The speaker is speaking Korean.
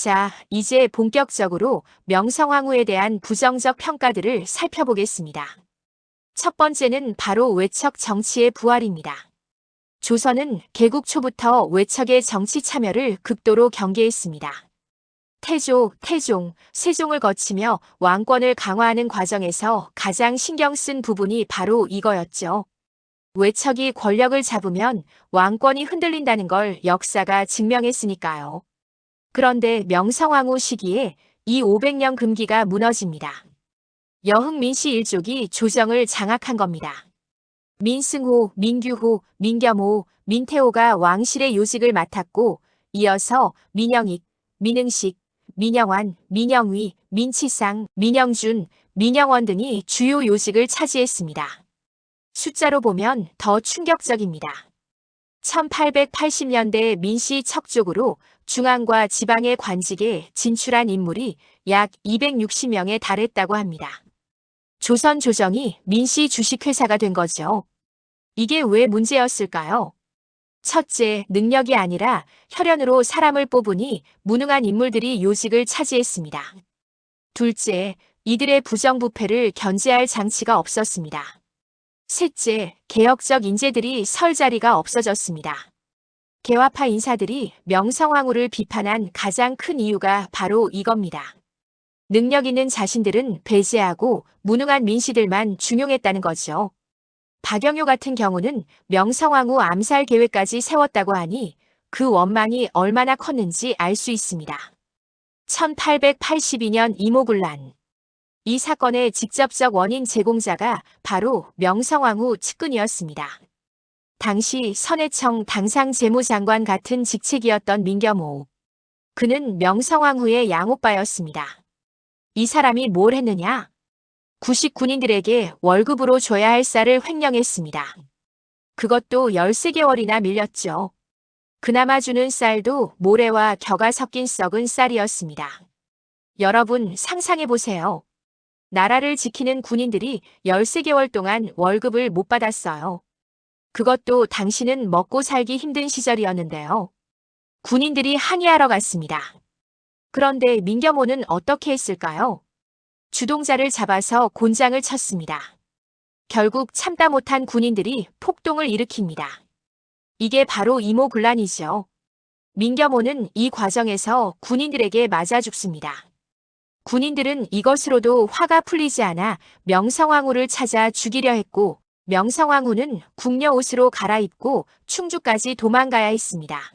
자, 이제 본격적으로 명성황후에 대한 부정적 평가들을 살펴보겠습니다. 첫 번째는 바로 외척 정치의 부활입니다. 조선은 개국 초부터 외척의 정치 참여를 극도로 경계했습니다. 태조, 태종, 세종을 거치며 왕권을 강화하는 과정에서 가장 신경 쓴 부분이 바로 이거였죠. 외척이 권력을 잡으면 왕권이 흔들린다는 걸 역사가 증명했으니까요. 그런데 명성황후 시기에 이 500년 금기가 무너집니다. 여흥민 씨 일족이 조정을 장악한 겁니다. 민승호, 민규호, 민겸호, 민태호가 왕실의 요직을 맡았고 이어서 민영익, 민응식, 민영환, 민영위, 민치상, 민영준, 민영원 등이 주요 요직을 차지했습니다. 숫자로 보면 더 충격적입니다. 1880년대 민씨 척족으로 중앙과 지방의 관직에 진출한 인물이 약 260명에 달했다고 합니다. 조선 조정이 민씨 주식회사가 된 거죠. 이게 왜 문제였을까요? 첫째, 능력이 아니라 혈연으로 사람을 뽑으니 무능한 인물들이 요직을 차지했습니다. 둘째, 이들의 부정부패를 견제할 장치가 없었습니다. 셋째, 개혁적 인재들이 설 자리가 없어졌습니다. 개화파 인사들이 명성황후를 비판한 가장 큰 이유가 바로 이겁니다. 능력 있는 자신들은 배제하고 무능한 민씨들만 중용했다는 거죠. 박영효 같은 경우는 명성황후 암살 계획까지 세웠다고 하니 그 원망이 얼마나 컸는지 알 수 있습니다. 1882년 이모군란. 이 사건의 직접적 원인 제공자가 바로 명성황후 측근이었습니다. 당시 선해청 당상 재무장관 같은 직책이었던 민겸호. 그는 명성황후의 양오빠였습니다. 이 사람이 뭘 했느냐? 구식 군인들에게 월급으로 줘야 할 쌀을 횡령했습니다. 그것도 13개월이나 밀렸죠. 그나마 주는 쌀도 모래와 겨가 섞인 썩은 쌀이었습니다. 여러분 상상해 보세요. 나라를 지키는 군인들이 13개월 동안 월급을 못 받았어요. 그것도 당신은 먹고 살기 힘든 시절이었는데요. 군인들이 항의하러 갔습니다. 그런데 민겸호는 어떻게 했을까요? 주동자를 잡아서 곤장을 쳤습니다. 결국 참다 못한 군인들이 폭동을 일으킵니다. 이게 바로 이모군란이죠. 민겸호는 이 과정에서 군인들에게 맞아 죽습니다. 군인들은 이것으로도 화가 풀리지 않아 명성황후를 찾아 죽이려 했고 명성황후는 궁녀 옷으로 갈아입고 충주까지 도망가야 했습니다.